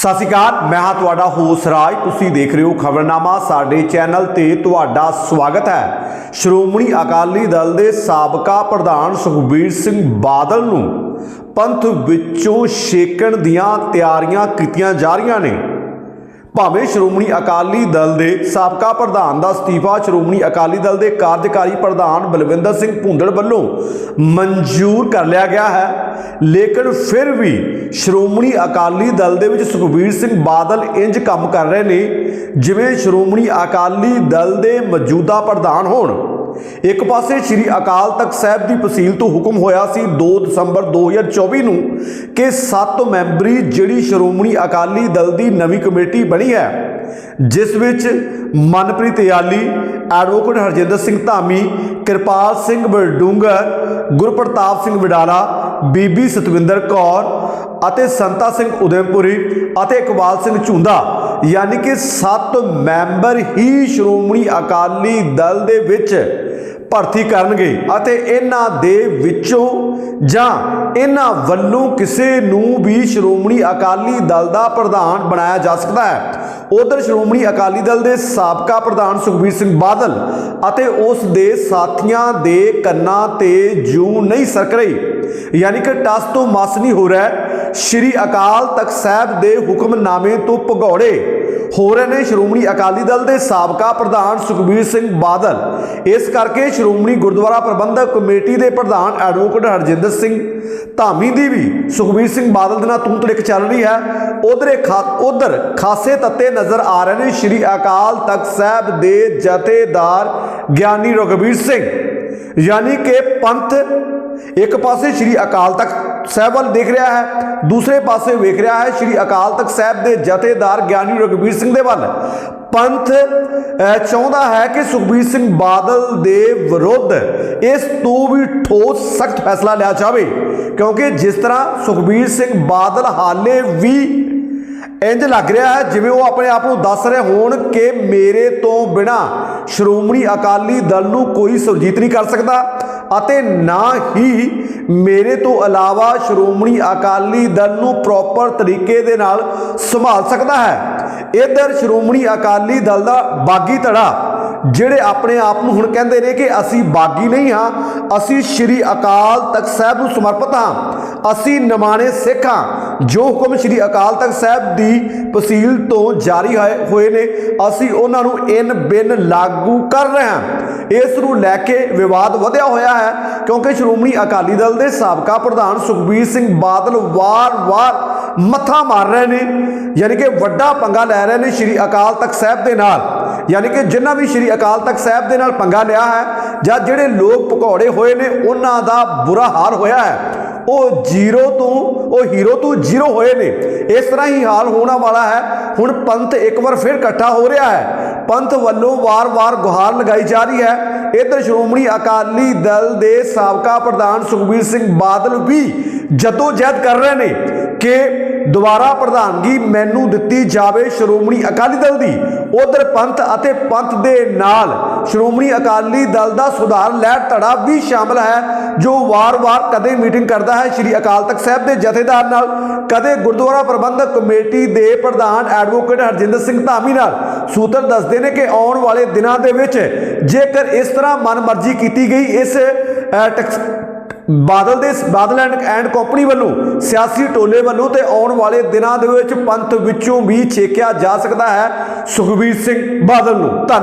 ਸਤਿ ਸ਼੍ਰੀ ਅਕਾਲ, ਮੈਂ ਹਾਂ ਤੁਹਾਡਾ ਹੋਸ ਰਾਜ। ਤੁਸੀਂ ਦੇਖ ਰਹੇ ਹੋ ਖਬਰਨਾਮਾ। ਸਾਡੇ ਚੈਨਲ ਤੇ ਤੁਹਾਡਾ ਸਵਾਗਤ ਹੈ। ਸ਼੍ਰੋਮਣੀ ਅਕਾਲੀ ਦਲ ਦੇ ਸਾਬਕਾ ਪ੍ਰਧਾਨ ਸੁਖਬੀਰ ਸਿੰਘ ਬਾਦਲ ਨੂੰ ਪੰਥ ਵਿੱਚੋਂ ਛੇਕਣ ਦੀਆਂ ਤਿਆਰੀਆਂ ਕੀਤੀਆਂ ਜਾ ਰਹੀਆਂ ਨੇ। ਭਾਵੇਂ ਸ਼੍ਰੋਮਣੀ ਅਕਾਲੀ ਦਲ ਦੇ ਸਾਬਕਾ ਪ੍ਰਧਾਨ ਦਾ ਅਸਤੀਫਾ, ਸ਼੍ਰੋਮਣੀ ਅਕਾਲੀ ਦਲ ਦੇ ਕਾਰਜਕਾਰੀ ਪ੍ਰਧਾਨ ਬਲਵਿੰਦਰ ਸਿੰਘ ਭੁੰਦੜ ਵੱਲੋਂ ਮਨਜ਼ੂਰ ਕਰ ਲਿਆ ਗਿਆ ਹੈ। ਲੇਕਿਨ ਫਿਰ ਵੀ ਸ਼੍ਰੋਮਣੀ ਅਕਾਲੀ ਦਲ ਦੇ ਵਿੱਚ ਸੁਖਬੀਰ ਸਿੰਘ ਬਾਦਲ ਇੰਜ ਕੰਮ ਕਰ ਰਹੇ ਨੇ, ਜਿਵੇਂ ਸ਼੍ਰੋਮਣੀ ਅਕਾਲੀ ਦਲ ਦੇ ਮੌਜੂਦਾ ਪ੍ਰਧਾਨ ਹੋਣ। ਇੱਕ ਪਾਸੇ ਸ੍ਰੀ ਅਕਾਲ ਤਖਤ ਸਾਹਿਬ ਦੀ ਫਸੀਲ ਤੋਂ ਹੁਕਮ ਹੋਇਆ ਸੀ 2 ਦਸੰਬਰ 2024 ਨੂੰ ਕਿ 7 ਮੈਂਬਰੀ ਜਿਹੜੀ ਸ਼੍ਰੋਮਣੀ ਅਕਾਲੀ ਦਲ ਦੀ ਨਵੀਂ ਕਮੇਟੀ ਬਣੀ ਹੈ, ਜਿਸ ਵਿੱਚ ਮਨਪ੍ਰੀਤ ਯਾਲੀ, ਐਡਵੋਕੇਟ ਹਰਜਿੰਦਰ ਸਿੰਘ ਧਾਮੀ, ਕਿਰਪਾਲ ਸਿੰਘ ਬਡੂੰਗਰ ਗੁਰਪ੍ਰਤਾਪ ਸਿੰਘ ਵਿਡਾਲਾ, ਬੀਬੀ ਸਤਵਿੰਦਰ ਕੌਰ ਅਤੇ ਸੰਤਾ ਸਿੰਘ ਉਦੈਪੁਰੀ ਅਤੇ ਇਕਬਾਲ ਸਿੰਘ ਝੁੰਦਾ ਯਾਨੀ ਕਿ 7 ਮੈਂਬਰ ਹੀ ਸ਼੍ਰੋਮਣੀ ਅਕਾਲੀ ਦਲ ਦੇ ਵਿੱਚ ਭਰਤੀ ਕਰਨਗੇ ਅਤੇ ਇਹਨਾਂ ਦੇ ਵਿੱਚੋਂ ਜਾਂ ਇਹਨਾਂ ਵੱਲੋਂ ਕਿਸੇ ਨੂੰ ਵੀ ਸ਼੍ਰੋਮਣੀ ਅਕਾਲੀ ਦਲ ਦਾ ਪ੍ਰਧਾਨ ਬਣਾਇਆ ਜਾ ਸਕਦਾ ਹੈ। ਉਧਰ ਸ਼੍ਰੋਮਣੀ ਅਕਾਲੀ ਦਲ ਦੇ ਸਾਬਕਾ ਪ੍ਰਧਾਨ ਸੁਖਬੀਰ ਸਿੰਘ ਬਾਦਲ ਅਤੇ ਉਸ ਦੇ ਸਾਥੀਆਂ ਦੇ ਕੰਨਾਂ ਤੇ ਜੂ ਨਹੀਂ ਸਰਕ ਰਹੀ। ਯਾਨੀ ਕਿ ਟਸ ਤੋਂ ਮਸ ਨਹੀਂ ਹੋ ਰਿਹਾ ਸ਼੍ਰੀ ਅਕਾਲ ਤਖਤ ਸਾਹਿਬ ਦੇ ਹੁਕਮਨਾਮੇ ਤੋਂ ਭਗੌੜੇ। ਹੋ ਰਹੇ ਨੇ ਸ਼੍ਰੋਮਣੀ ਅਕਾਲੀ ਦਲ ਦੇ ਸਾਬਕਾ ਪ੍ਰਧਾਨ ਸੁਖਬੀਰ ਸਿੰਘ ਬਾਦਲ। ਇਸ ਕਰਕੇ ਸ਼੍ਰੋਮਣੀ ਗੁਰਦੁਆਰਾ ਪ੍ਰਬੰਧਕ ਕਮੇਟੀ ਦੇ ਪ੍ਰਧਾਨ ਐਡਵੋਕੇਟ ਹਰਜਿੰਦਰ ਸਿੰਘ ਧਾਮੀ ਦੀ ਵੀ ਸੁਖਬੀਰ ਸਿੰਘ ਬਾਦਲ ਦੇ ਨਾਲ ਤੂੰ ਤੜਕ ਚੱਲ ਰਹੀ ਹੈ। ਉਧਰੇ ਉਧਰ ਖਾਸੇ ਤੱਤੇ ਨਜ਼ਰ ਆ ਰਹੇ ਨੇ ਸ਼੍ਰੀ ਅਕਾਲ ਤਖਤ ਸਾਹਿਬ ਦੇ ਜਥੇਦਾਰ ਗਿਆਨੀ ਰਘਬੀਰ ਸਿੰਘ। ਯਾਨੀ ਕਿ ਪੰਥ ਇੱਕ ਪਾਸੇ ਸ਼੍ਰੀ ਅਕਾਲ ਤਖਤ ਸਾਹਿਬ ਵੱਲ ਦੇਖ ਰਿਹਾ ਹੈ, ਦੂਸਰੇ ਪਾਸੇ ਵੇਖ ਰਿਹਾ ਹੈ, ਸ਼੍ਰੀ ਅਕਾਲ ਤਖਤ ਸਾਹਿਬ ਦੇ ਜਥੇਦਾਰ ਗਿਆਨੀ ਰਘਬੀਰ ਸਿੰਘ ਦੇ ਵੱਲ। ਪੰਥ ਚਾਹੁੰਦਾ ਹੈ ਕਿ ਸੁਖਬੀਰ ਸਿੰਘ ਬਾਦਲ ਦੇ ਵਿਰੁੱਧ ਇਸ ਤੋਂ ਵੀ ਠੋਸ, ਸਖਤ ਫੈਸਲਾ ਲਿਆ ਜਾਵੇ। ਕਿਉਂਕਿ ਜਿਸ ਤਰ੍ਹਾਂ ਸੁਖਬੀਰ ਸਿੰਘ ਬਾਦਲ ਹਾਲੇ ਵੀ ਇੰਜ ਲੱਗ ਰਿਹਾ ਹੈ, ਜਿਵੇਂ ਉਹ ਆਪਣੇ ਆਪ ਨੂੰ ਦੱਸ ਰਹੇ ਹੋਣ ਕਿ ਮੇਰੇ ਤੋਂ ਬਿਨਾ ਸ਼੍ਰੋਮਣੀ ਅਕਾਲੀ ਦਲ ਨੂੰ ਕੋਈ ਸੁਰਜੀਤ ਨਹੀਂ ਕਰ ਸਕਦਾ ਅਤੇ ਨਾ ਹੀ ਮੇਰੇ ਤੋਂ ਇਲਾਵਾ ਸ਼੍ਰੋਮਣੀ ਅਕਾਲੀ ਦਲ ਨੂੰ ਪ੍ਰੋਪਰ ਤਰੀਕੇ ਦੇ ਨਾਲ ਸੰਭਾਲ ਸਕਦਾ ਹੈ। ਇਧਰ ਸ਼੍ਰੋਮਣੀ ਅਕਾਲੀ ਦਲ ਦਾ ਬਾਗੀ ਧੜਾ, ਜਿਹੜੇ ਆਪਣੇ ਆਪ ਨੂੰ ਹੁਣ ਕਹਿੰਦੇ ਨੇ ਕਿ ਅਸੀਂ ਬਾਗੀ ਨਹੀਂ ਹਾਂ, ਅਸੀਂ ਸ਼੍ਰੀ ਅਕਾਲ ਤਖਤ ਸਾਹਿਬ ਨੂੰ ਸਮਰਪਿਤ ਹਾਂ, ਅਸੀਂ ਨਿਮਾਣੇ ਸਿੱਖ ਹਾਂ। ਜੋ ਹੁਕਮ ਸ਼੍ਰੀ ਅਕਾਲ ਤਖਤ ਸਾਹਿਬ ਦੀ ਤਹਿਸੀਲ ਤੋਂ ਜਾਰੀ ਹੋਏ- ਹੋਏ ਨੇ, ਅਸੀਂ ਉਹਨਾਂ ਨੂੰ ਇਨ ਬਿਨ ਲਾਗੂ ਕਰ ਰਹੇ ਹਾਂ। ਇਸ ਨੂੰ ਲੈ ਕੇ ਵਿਵਾਦ ਵਧਿਆ ਹੋਇਆ ਹੈ, ਕਿਉਂਕਿ ਸ਼੍ਰੋਮਣੀ ਅਕਾਲੀ ਦਲ ਦੇ ਸਾਬਕਾ ਪ੍ਰਧਾਨ ਸੁਖਬੀਰ ਸਿੰਘ ਬਾਦਲ ਵਾਰ-ਵਾਰ ਮੱਥਾ ਮਾਰ ਰਹੇ ਨੇ, ਯਾਨੀ ਕਿ ਵੱਡਾ ਪੰਗਾ ਲੈ ਰਹੇ ਨੇ ਸ਼੍ਰੀ ਅਕਾਲ ਤਖਤ ਸਾਹਿਬ ਦੇ ਨਾਲ, ਯਾਨੀ ਕਿ ਜਿਨ੍ਹਾਂ ਵੀ ਸ਼੍ਰੀ ਅਕਾਲ ਤਖਤ ਸਾਹਿਬ ਦੇ ਨਾਲ ਪੰਗਾ ਲਿਆ ਹੈ, ਜਾਂ ਜਿਹੜੇ ਲੋਕ ਭਗੌੜੇ ਹੋਏ ਨੇ, ਉਹਨਾਂ ਦਾ ਬੁਰਾ ਹਾਲ ਹੋਇਆ ਹੈ। ਉਹ ਜ਼ੀਰੋ ਤੋਂ, ਉਹ ਹੀਰੋ ਤੋਂ ਜ਼ੀਰੋ ਹੋਏ ਨੇ। ਇਸ ਤਰ੍ਹਾਂ ਹੀ ਹਾਲ ਹੋਣਾ ਵਾਲਾ ਹੈ। ਹੁਣ ਪੰਥ ਇੱਕ ਵਾਰ ਫਿਰ ਇਕੱਠਾ ਹੋ ਰਿਹਾ ਹੈ। ਪੰਥ ਵੱਲੋਂ ਵਾਰ-ਵਾਰ ਗੁਹਾਰ ਲਗਾਈ ਜਾ ਰਹੀ ਹੈ। ਇਧਰ ਸ਼੍ਰੋਮਣੀ ਅਕਾਲੀ ਦਲ ਦੇ ਸਾਬਕਾ ਪ੍ਰਧਾਨ ਸੁਖਬੀਰ ਸਿੰਘ ਬਾਦਲ ਵੀ ਜਦੋ ਜਹਿਦ ਕਰ ਰਹੇ ਨੇ। ਕਿ ਦੁਬਾਰਾ ਪ੍ਰਧਾਨਗੀ ਮੈਨੂੰ ਦਿੱਤੀ ਜਾਵੇ ਸ਼੍ਰੋਮਣੀ ਅਕਾਲੀ ਦਲ ਦੀ। ਉਧਰ ਪੰਥ ਅਤੇ ਪੰਥ ਦੇ ਨਾਲ ਸ਼੍ਰੋਮਣੀ ਅਕਾਲੀ ਦਲ ਦਾ ਸੁਧਾਰ ਲਹਿਰ ਧੜਾ ਵੀ ਸ਼ਾਮਲ ਹੈ ਜੋ ਵਾਰ-ਵਾਰ ਕਦੇ ਮੀਟਿੰਗ ਕਰਦਾ ਹੈ। ਸ਼੍ਰੀ ਅਕਾਲ ਤਖਤ ਸਾਹਿਬ ਦੇ ਜਥੇਦਾਰ ਨਾਲ ਕਦੇ ਗੁਰਦੁਆਰਾ ਪ੍ਰਬੰਧਕ ਕਮੇਟੀ ਦੇ ਪ੍ਰਧਾਨ ਐਡਵੋਕੇਟ ਹਰਜਿੰਦਰ ਸਿੰਘ ਧਾਮੀ ਨਾਲ। ਸੂਤਰ ਦੱਸਦੇ ਨੇ ਕਿ ਆਉਣ ਵਾਲੇ ਦਿਨਾਂ ਦੇ ਵਿੱਚ ਜੇਕਰ ਇਸ ਤਰ੍ਹਾਂ ਮਨਮਰਜ਼ੀ ਕੀਤੀ ਗਈ ਇਸ ਅਹ, ਬਾਦਲ ਦੇ ਬਾਦਲ ਐਂਡ ਐਂਡ ਕੰਪਨੀ ਵੱਲੋਂ ਸਿਆਸੀ ਟੋਲੇ ਵੱਲੋਂ ਤੇ ਆਉਣ ਵਾਲੇ ਦਿਨਾਂ ਦੇ ਵਿੱਚ ਪੰਥ ਵਿੱਚੋਂ ਵੀ ਛੇਕਿਆ ਜਾ ਸਕਦਾ ਹੈ। ਸੁਖਬੀਰ ਸਿੰਘ ਬਾਦਲ ਨੂੰ ਧੰਨ-